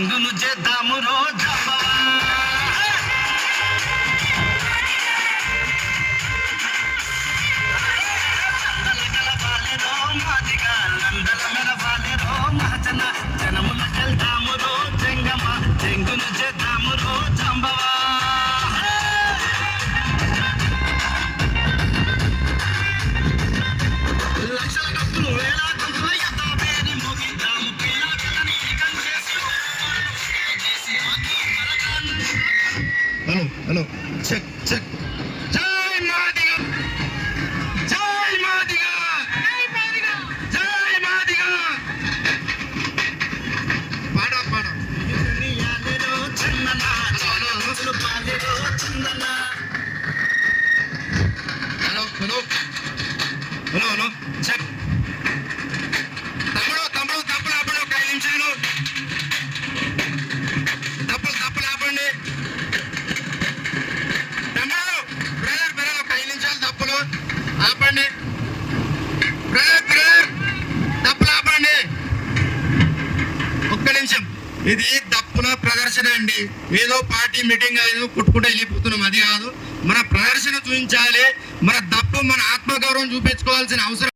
చెంగును చేద్దాము Rojamma hello hello. Check check. జై మాదిగ. జై మాదిగ. జై మాదిగ. పాడ పాడ hello hello. Hello hello. Check. ఒక్క నిమిషం. ఇది తప్పుల ప్రదర్శన అండి. ఏదో పార్టీ మీటింగ్ ఏదో కొట్టుకుంటే వెళ్ళిపోతున్నాం. అది కాదు. మన ప్రదర్శన చూపించాలి. మన తప్పు మన ఆత్మగౌరవం చూపించుకోవాల్సిన అవసరం